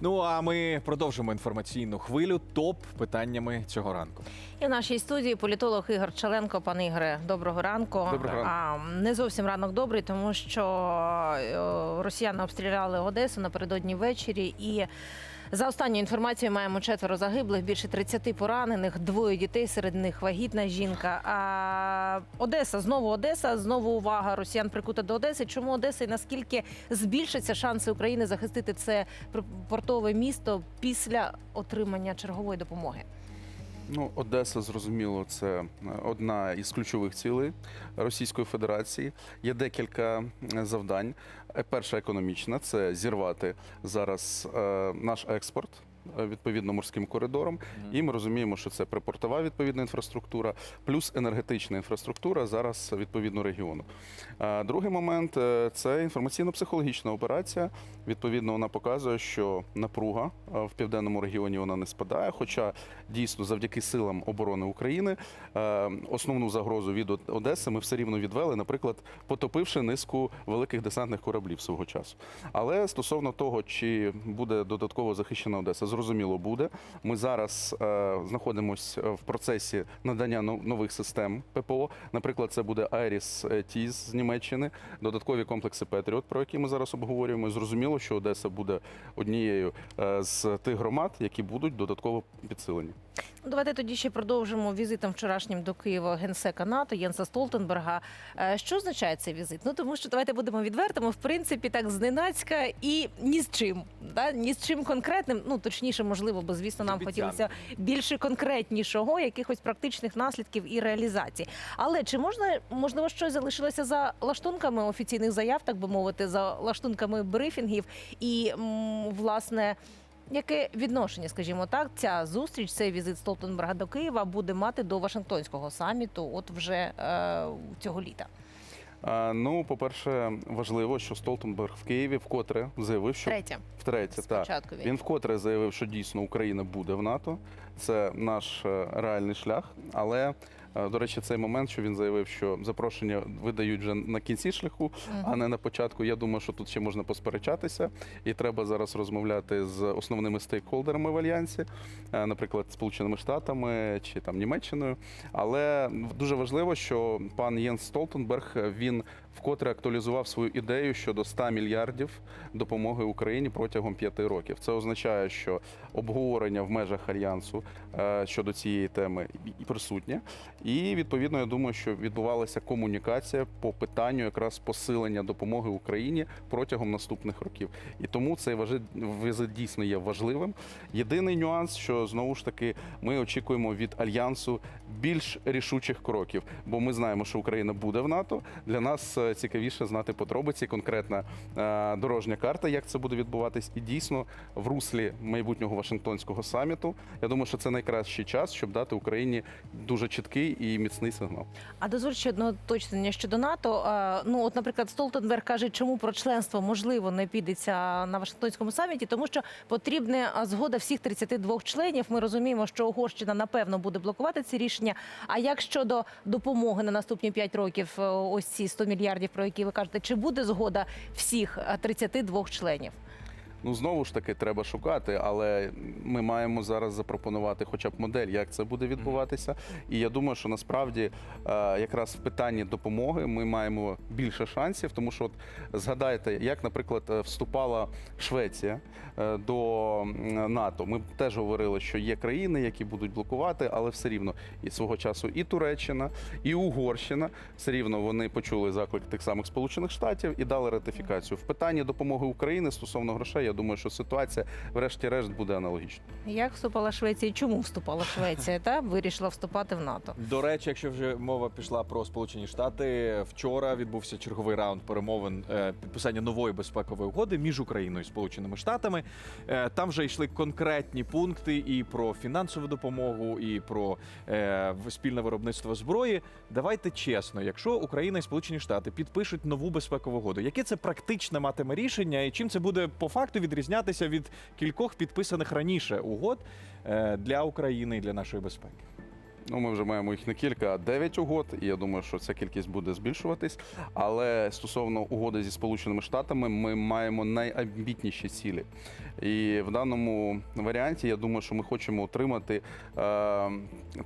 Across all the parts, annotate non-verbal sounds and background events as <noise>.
Ну а ми продовжимо інформаційну хвилю топ питаннями цього ранку. І в нашій студії політолог Ігор Челенко. Пане Ігоре, доброго ранку. Доброго ранку. А, не зовсім ранок добрий, тому що е, росіяни обстріляли Одесу напередодні ввечері і. За останньою інформацією маємо четверо загиблих, більше 30 поранених, двоє дітей, серед них вагітна жінка. А Одеса знову Одеса, знову увага росіян прикута до Одеси. Чому Одеса і наскільки збільшаться шанси України захистити це портове місто після отримання чергової допомоги? Ну, Одеса, зрозуміло, це е, одна із ключових цілей Російської Федерації. Є декілька е, завдань. Е, Перша економічна це зірвати зараз наш експорт. Е, Відповідно морським коридором, і ми розуміємо, що це припортова відповідна інфраструктура, плюс енергетична інфраструктура зараз відповідно регіону. Другий момент е, це інформаційно-психологічна операція. Відповідно, вона показує, що напруга е, в південному регіоні вона не спадає. Хоча дійсно завдяки силам оборони України основну загрозу від Одеси ми все рівно відвели, наприклад, потопивши низку великих десантних кораблів свого часу. Але стосовно того, чи буде додатково захищена Одеса, зрозуміло буде. Ми зараз е, знаходимося в процесі надання нових систем ППО. Наприклад, це буде Айріс Тіз з Німеччини, додаткові комплекси Петріот, про які ми зараз обговорюємо. І Зрозуміло, що Одеса буде однією е, з тих громад, які будуть додатково підсилені. Ну, Давайте тоді ще продовжимо візитом вчорашнім до Києва генсека НАТО Єнса Столтенберга. Е, Що означає цей візит? Ну тому що давайте будемо відвертими. В принципі, так зненацька і ні з чим. Да? Ні з чим конкретним. Ну точніше, можливо, бо звісно, нам Обіцянки. хотілося більше конкретнішого, якихось практичних наслідків і реалізації. Але чи можна можливо щось залишилося за лаштунками офіційних заяв, так би мовити, за лаштунками брифінгів і м, власне. Яке відношення, скажімо так, ця зустріч, цей візит Столтенберга до Києва буде мати до Вашингтонського саміту, от вже е, цього літа? Ну, по-перше, важливо, що Столтенберг в Києві вкотре заявив, що Третє, втретє так. спочатку він. Він вкотре заявив, що дійсно Україна буде в НАТО. Це наш е, реальний шлях. Але до речі, цей момент, що він заявив, що запрошення видають вже на кінці шляху, а не на початку. Я думаю, що тут ще можна посперечатися, і треба зараз розмовляти з основними стейкхолдерами в альянсі, е, наприклад, Сполученими Штатами чи там Німеччиною. Але дуже важливо, що пан Єнс Столтенберг е, він вкотре актуалізував свою ідею щодо 100 мільярдів допомоги Україні протягом п'яти років. Це означає, що обговорення в межах альянсу е, щодо цієї теми присутнє. І відповідно, я думаю, що відбувалася комунікація по питанню якраз посилення допомоги Україні протягом наступних років. І тому цей візит дійсно є важливим. Єдиний нюанс, що знову ж таки ми очікуємо від альянсу більш рішучих кроків, бо ми знаємо, що Україна буде в НАТО. Для нас е, цікавіше знати подробиці, конкретна е, дорожня карта, як це буде відбуватись, і дійсно в руслі майбутнього Вашингтонського саміту. Я думаю, що це найкращий час, щоб дати Україні дуже чіткий і міцний сигнал. А дозволь ще одне уточнення щодо НАТО. Е, Ну, от, наприклад, Столтенберг каже, чому про членство можливо не підеться на Вашингтонському саміті, тому що потрібна згода всіх 32 членів. Ми розуміємо, що Угорщина напевно буде блокувати ці рішення. А як щодо допомоги на наступні 5 років, е, ось ці 100 мільярдів, про які ви кажете, чи буде згода всіх е, 32 членів? Ну знову ж таки треба шукати, але ми маємо зараз запропонувати хоча б модель, як це буде відбуватися. І я думаю, що насправді е, якраз в питанні допомоги ми маємо більше шансів, тому що от згадайте, як, наприклад, е, вступала Швеція е, до НАТО. Ми теж говорили, що є країни, які будуть блокувати, але все рівно і свого часу і Туреччина, і Угорщина все рівно вони почули заклик тих самих Сполучених Штатів і дали ратифікацію. В питанні допомоги України стосовно грошей, я думаю, що ситуація, врешті-решт, буде аналогічна. Як вступала Швеція? і Чому вступала Швеція? Та вирішила вступати в НАТО? До речі, якщо вже мова пішла про Сполучені Штати, вчора відбувся черговий раунд перемовин е, підписання нової безпекової угоди між Україною і Сполученими Штатами. Е, Там вже йшли конкретні пункти і про фінансову допомогу, і про е, спільне виробництво зброї. Давайте чесно, якщо Україна і Сполучені Штати підпишуть нову безпекову угоду, яке це практичне матиме рішення, і чим це буде по факту відрізнятися від кількох підписаних раніше угод е, для України і для нашої безпеки? Ну, ми вже маємо їх не кілька, а дев'ять угод. І я думаю, що ця кількість буде збільшуватись. Але стосовно угоди зі Сполученими Штатами, ми маємо найамбітніші цілі. І в даному варіанті я думаю, що ми хочемо отримати е,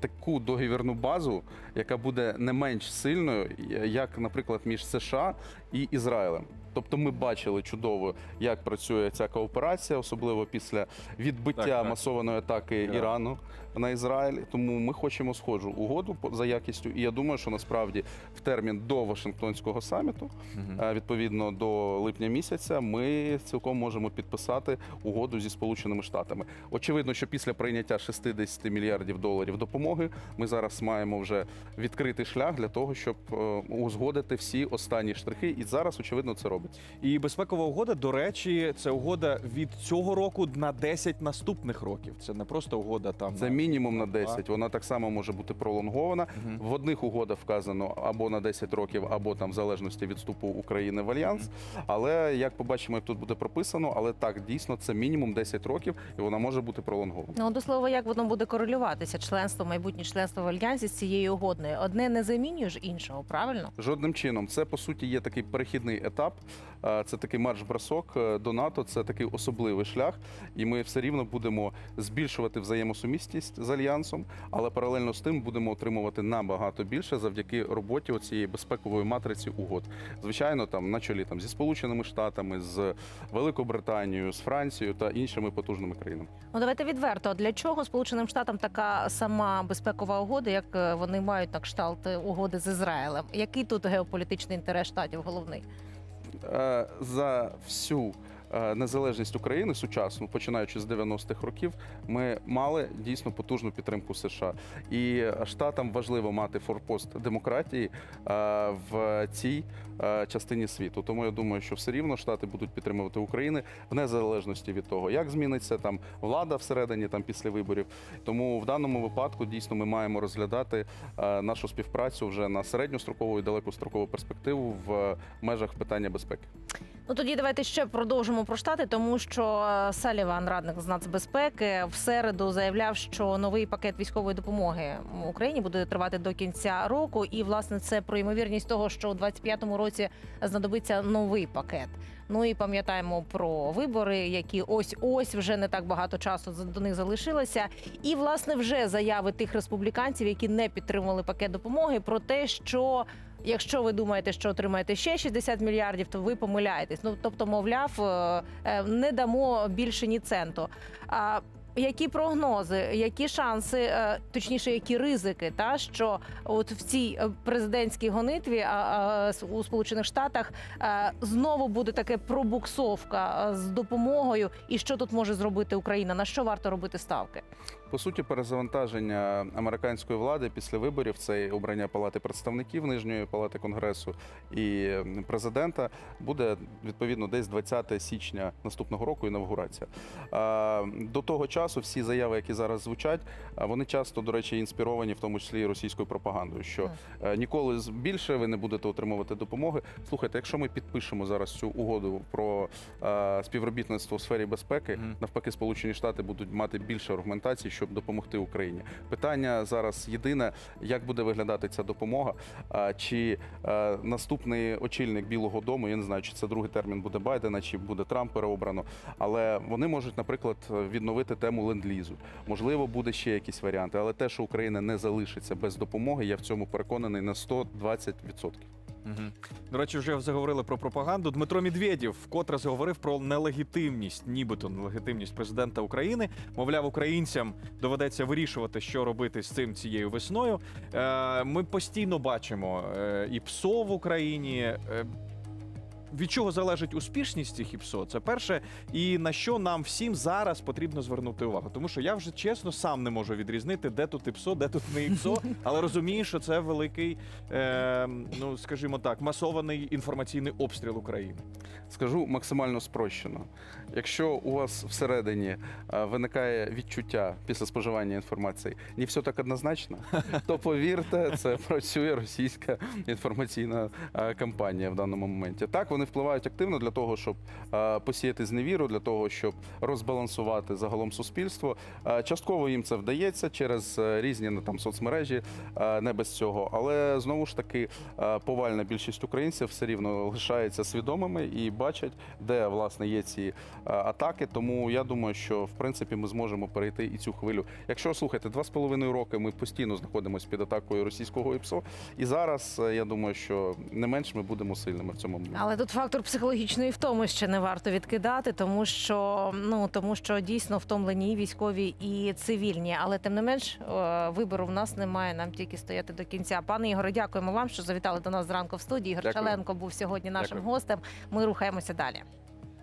таку договірну базу, яка буде не менш сильною, як, наприклад, між США і Ізраїлем. Тобто ми бачили чудово, як працює ця кооперація, особливо після відбиття Так, так. масованої атаки Так. Ірану на Ізраїль. Тому ми хочемо схожу угоду за якістю. І я думаю, що насправді в термін до Вашингтонського саміту, Мгм. е, відповідно до липня місяця, ми цілком можемо підписати угоду зі Сполученими Штатами. Очевидно, що після прийняття 60 мільярдів доларів допомоги ми зараз маємо вже відкритий шлях для того, щоб е, узгодити всі останні штрихи. І зараз, очевидно, це робиться. І безпекова угода, до речі, це угода від цього року на 10 наступних років. Це не просто угода там Це на- мінімум на два. 10. Вона так само може бути пролонгована. Мгм. В одних угодах вказано або на 10 років, або там в залежності від вступу України в альянс. Але як побачимо, як тут буде прописано, але так дійсно це мінімум 10 років, і вона може бути пролонгована. Ну, до слова, як воно буде корелюватися членство, майбутнє членство в альянсі з цією угодною? Одне не замінює ж іншого, правильно? Жодним чином, це по суті є такий перехідний етап. Це такий марш-бросок е, до НАТО. Це такий особливий шлях, і ми все рівно будемо збільшувати взаємосумісність з альянсом, але паралельно з тим будемо отримувати набагато більше завдяки роботі цієї безпекової матриці угод. Звичайно, там на чолі там зі Сполученими Штатами, з Великобританією, з Францією та іншими потужними країнами. Ну давайте відверто. Для чого Сполученим Штатам така сама безпекова угода, як е, вони мають на кшталт угоди з Ізраїлем? Який тут геополітичний інтерес штатів головний? Е, за всю незалежність України сучасну, починаючи з 90-х років, ми мали дійсно потужну підтримку США. І штатам важливо мати форпост демократії е, в цій е, частині світу. Тому я думаю, що все рівно штати будуть підтримувати Україну в незалежності від того, як зміниться там влада всередині там після виборів. Тому в даному випадку дійсно ми маємо розглядати е, нашу співпрацю вже на середньострокову і далекострокову перспективу в межах питання безпеки. Ну тоді давайте ще продовжимо про штати, тому що е, Саліван, радник з нацбезпеки, в середу заявляв, що новий пакет військової допомоги Україні буде тривати до кінця року. І власне це про ймовірність того, що у 25-му році знадобиться новий пакет. Ну і пам'ятаємо про вибори, які ось ось вже не так багато часу до них залишилося. І власне вже заяви тих республіканців, які не підтримували пакет допомоги, про те, що Якщо ви думаєте, що отримаєте ще 60 мільярдів, то ви помиляєтесь. Ну тобто, мовляв, е, е, не дамо більше ні центу. А які прогнози, які шанси, е, точніше, які ризики, та що от в цій президентській гонитві у Сполучених Штатах знову буде таке пробуксовка з допомогою, і що тут може зробити Україна? На що варто робити ставки? По суті, перезавантаження американської влади після виборів це обрання палати представників нижньої палати конгресу і президента буде відповідно десь 20 січня наступного року. Інавгурація. До того часу всі заяви, які зараз звучать, вони часто, до речі, інспіровані, в тому числі російською пропагандою. Що е, ніколи більше ви не будете отримувати допомоги. Слухайте, якщо ми підпишемо зараз цю угоду про е, співробітництво у сфері безпеки, навпаки, Сполучені Штати будуть мати більше аргументацій, щоб допомогти Україні. Питання зараз єдине: як буде виглядати ця допомога? А, Чи наступний очільник Білого Дому, я не знаю, чи це другий термін буде Байдена, чи буде Трамп переобрано, але вони можуть, наприклад, відновити тему ленд-лізу. Можливо, буде ще якісь варіанти, але те, що Україна не залишиться без допомоги, я в цьому переконаний на 120%. До речі, вже заговорили про пропаганду. Дмитро Медведєв вкотре заговорив про нелегітимність, нібито нелегітимність президента України. Мовляв, українцям доведеться вирішувати, що робити з цим цією весною. Е, Ми постійно бачимо е, і ПСО в Україні. Від чого залежить успішність цих ІПСО? Це перше, і на що нам всім зараз потрібно звернути увагу. Тому що я вже чесно сам не можу відрізнити, де тут ІПСО, де тут не ІПСО, <laughs> але розумію, що це великий, е, ну скажімо так, масований інформаційний обстріл України. Скажу максимально спрощено. Якщо у вас всередині е, виникає відчуття після споживання інформації, не все так однозначно, <laughs> то повірте, це працює російська інформаційна е, кампанія в даному моменті. Так, вони вони впливають активно для того, щоб е, посіяти зневіру, для того, щоб розбалансувати загалом суспільство. Е, Частково їм це вдається через е, різні ну, там соцмережі, не без цього. Але знову ж таки, повальна більшість українців все рівно лишається свідомими і бачать, де власне є ці атаки. Тому я думаю, що в принципі ми зможемо перейти і цю хвилю. Якщо слухайте, два з половиною роки ми постійно знаходимося під атакою російського ІПСО, і зараз я думаю, що не менш ми будемо сильними в цьому. Але тут фактор психологічної втоми ще не варто відкидати, тому що ну тому що дійсно втомлені і військові і цивільні. Але тим не менш е, вибору в нас немає. Нам тільки стояти до кінця. Пане Ігоре, дякуємо вам, що завітали до нас зранку в студії. Ігор Дякую. Шаленко був сьогодні нашим Дякую. гостем. Ми рухаємося далі.